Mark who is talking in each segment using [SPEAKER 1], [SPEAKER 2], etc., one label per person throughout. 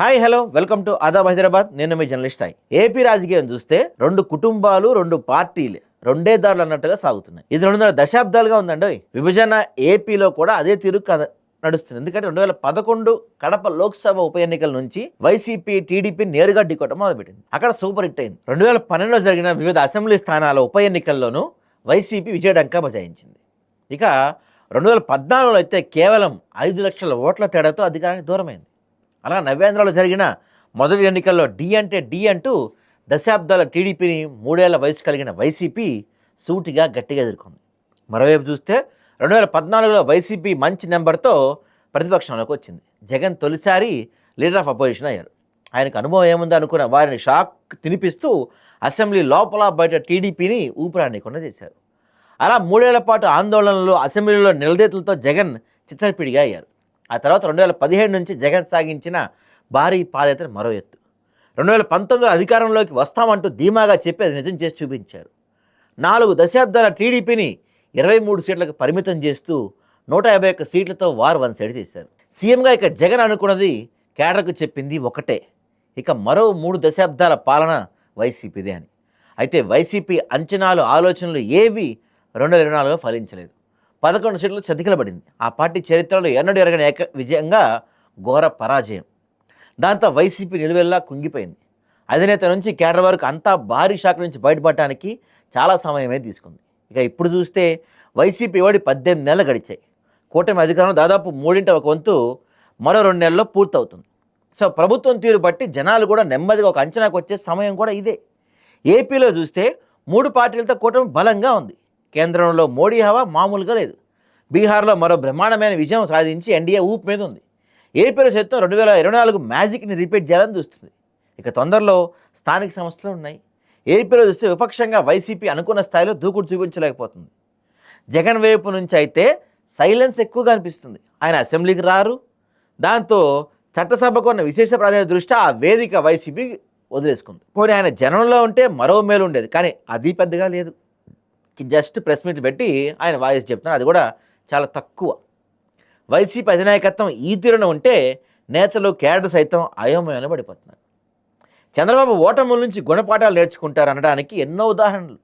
[SPEAKER 1] Hi hello welcome to Aadab Hyderabad. నేను మీ journalist Sai. AP రాజకీయం చూస్తే రెండు కుటుంబాలు రెండు పార్టీలు రెండే దారులు అన్నట్టుగా సాగుతున్నాయి. ఇది రెండున్నర దశాబ్దాలుగా ఉందండి. విభజన ఏపీలో కూడా అదే తీరు నడుస్తుంది. ఎందుకంటే రెండు వేల పదకొండు కడప లోక్సభ ఉప ఎన్నికల నుంచి వైసీపీ టీడీపీ నేరుగా ఢీకొట్టడం మొదలుపెట్టింది. అక్కడ సూపర్ హిట్ అయింది. రెండు వేల పన్నెండులో జరిగిన వివిధ అసెంబ్లీ స్థానాల ఉప ఎన్నికల్లోనూ వైసీపీ విజయడంకా బజాయించింది. ఇక రెండు వేల పద్నాలుగులో అయితే కేవలం ఐదు లక్షల ఓట్ల తేడాతో అధికారానికి దూరమైంది. అలా నవ్యాంధ్రలో జరిగిన మొదటి ఎన్నికల్లో డి అంటే డి అంటూ దశాబ్దాల టీడీపీని మూడేళ్ళ వయసు కలిగిన వైసీపీ సూటిగా గట్టిగా ఎదుర్కొంది. మరోవైపు చూస్తే రెండు వేల పద్నాలుగులో వైసీపీ మంచి నెంబర్తో ప్రతిపక్షంలోకి వచ్చింది. జగన్ తొలిసారి లీడర్ ఆఫ్ అపోజిషన్ అయ్యారు. ఆయనకు అనుభవం ఏముందో అనుకున్న వారిని షాక్ తినిపిస్తూ అసెంబ్లీ లోపల బయట టీడీపీని ఊపిరాడకుండా చేశారు. అలా మూడేళ్ళ పాటు ఆందోళనలు అసెంబ్లీలో నిలదీతలతో జగన్ చిచ్చరపిడిగా అయ్యారు. ఆ తర్వాత రెండు వేల పదిహేడు నుంచి జగన్ సాగించిన భారీ పాదయాత్ర మరో ఎత్తు. రెండు వేల పంతొమ్మిదిలో అధికారంలోకి వస్తామంటూ ధీమాగా చెప్పి అది నిజం చేసి చూపించారు. నాలుగు దశాబ్దాల టీడీపీని ఇరవై మూడు సీట్లకు పరిమితం చేస్తూ నూట యాభై ఒక్క సీట్లతో వారు వన్ సైడ్ చేశారు సీఎంగా ఇక జగన్ అనుకున్నది కేడర్కు చెప్పింది ఒకటే. ఇక మరో మూడు దశాబ్దాల పాలన వైసీపీదే అని. అయితే వైసీపీ అంచనాలు ఆలోచనలు ఏవి రెండు వేల ఇరవై నాలుగులో ఫలించలేదు. పదకొండు సీట్లు చతికిలబడింది. ఆ పార్టీ చరిత్రలో ఎన్నడూ ఎరగని ఏక విజయంగా ఘోర పరాజయం. దాంతో వైసీపీ నిలువెల్లా కుంగిపోయింది. అధినేత నుంచి కేడర్ వరకు అంతా భారీ షాక్ నుంచి బయటపడటానికి చాలా సమయమే తీసుకుంది. ఇక ఇప్పుడు చూస్తే వైసీపీ ఓడి పద్దెనిమిది నెలలు గడిచాయి. కూటమి అధికారం దాదాపు మూడింట ఒక వంతు మరో రెండు నెలల్లో పూర్తవుతుంది. సో ప్రభుత్వం తీరు బట్టి జనాలు కూడా నెమ్మదిగా ఒక అంచనాకు వచ్చే సమయం కూడా ఇదే. ఏపీలో చూస్తే మూడు పార్టీలతో కూటమి బలంగా ఉంది. కేంద్రంలో మోడీ హవా మామూలుగా లేదు. బీహార్లో మరో బ్రహ్మాండమైన విజయం సాధించి ఎన్డీఏ ఊపు మీద ఉంది. ఏపీలో సైతం రెండు వేల ఇరవై నాలుగు మ్యాజిక్ని రిపీట్ చేయాలని చూస్తుంది. ఇక తొందరలో స్థానిక సంస్థలు ఉన్నాయి. ఏపీలో చూస్తే విపక్షంగా వైసీపీ అనుకున్న స్థాయిలో దూకుడు చూపించలేకపోతుంది. జగన్ వైపు నుంచి అయితే సైలెన్స్ ఎక్కువగా అనిపిస్తుంది. ఆయన అసెంబ్లీకి రారు. దాంతో చట్టసభకు ఉన్న విశేష ప్రాధాన్యత దృష్ట్యా ఆ వేదిక వైసీపీ వదిలేసుకుంది. పోనీ ఆయన జనంలో ఉంటే మరో మేలు ఉండేది కానీ అది పెద్దగా లేదు. జస్ట్ ప్రెస్ మీట్ పెట్టి ఆయన వాయిస్ చెప్తున్నారు. అది కూడా చాలా తక్కువ. వైసీపీ అధినాయకత్వం ఈ తీరున ఉంటే నేతలు కేడర్ సైతం అయోమయంలో పడిపోతున్నారు. చంద్రబాబు ఓటముల నుంచి గుణపాఠాలు నేర్చుకుంటారు అనడానికి ఎన్నో ఉదాహరణలు.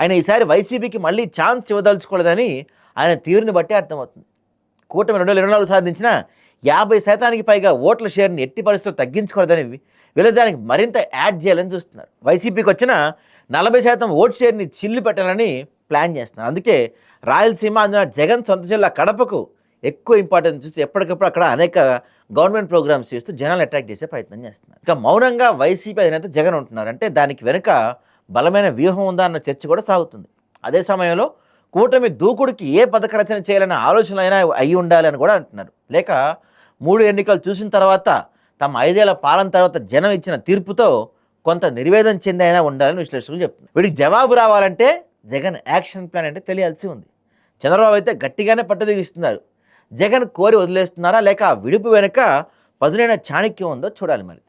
[SPEAKER 1] ఆయన ఈసారి వైసీపీకి మళ్ళీ ఛాన్స్ ఇవ్వదలుచుకోలేదని ఆయన తీరుని బట్టి అర్థమవుతుంది. కూటమి రెండు వేల ఇరవై నాలుగు సాధించిన యాభై శాతానికి పైగా ఓట్ల షేర్ని ఎట్టి పరిస్థితులు తగ్గించకూడదని వీళ్ళు దానికి మరింత యాడ్ చేయాలని చూస్తున్నారు. వైసీపీకి వచ్చిన నలభై శాతం ఓట్ షేర్ని చిల్లు పెట్టాలని ప్లాన్ చేస్తున్నారు. అందుకే రాయలసీమ అందున జగన్ సొంత జిల్లా కడపకు ఎక్కువ ఇంపార్టెన్స్ చూస్తూ ఎప్పటికప్పుడు అక్కడ అనేక గవర్నమెంట్ ప్రోగ్రామ్స్ చేస్తూ జనాలు అట్రాక్ట్ చేసే ప్రయత్నం చేస్తున్నారు. ఇక మౌనంగా వైసీపీ అధినేత జగన్ ఉంటున్నారు. అంటే దానికి వెనుక బలమైన వ్యూహం ఉందా అన్న చర్చ కూడా సాగుతుంది. అదే సమయంలో కూటమి దూకుడికి ఏ పథక రచన చేయాలనే ఆలోచన అయినా అయి ఉండాలని కూడా అంటున్నారు. లేక మూడు ఎన్నికలు చూసిన తర్వాత తమ ఐదేళ్ళ పాలన తర్వాత జనం ఇచ్చిన తీర్పుతో కొంత నిర్వేదం చెంది అయినా ఉండాలని విశ్లేషకులు చెప్తున్నారు. వీడికి జవాబు రావాలంటే జగన్ యాక్షన్ ప్లాన్ అంటే తెలియాల్సి ఉంది. చంద్రబాబు అయితే గట్టిగానే పట్టుదిగిస్తున్నారు జగన్ కోరి వదిలేస్తున్నారా లేక ఆ విడుపు వెనుక పదునైన చాణక్యం ఉందో చూడాలి మరి.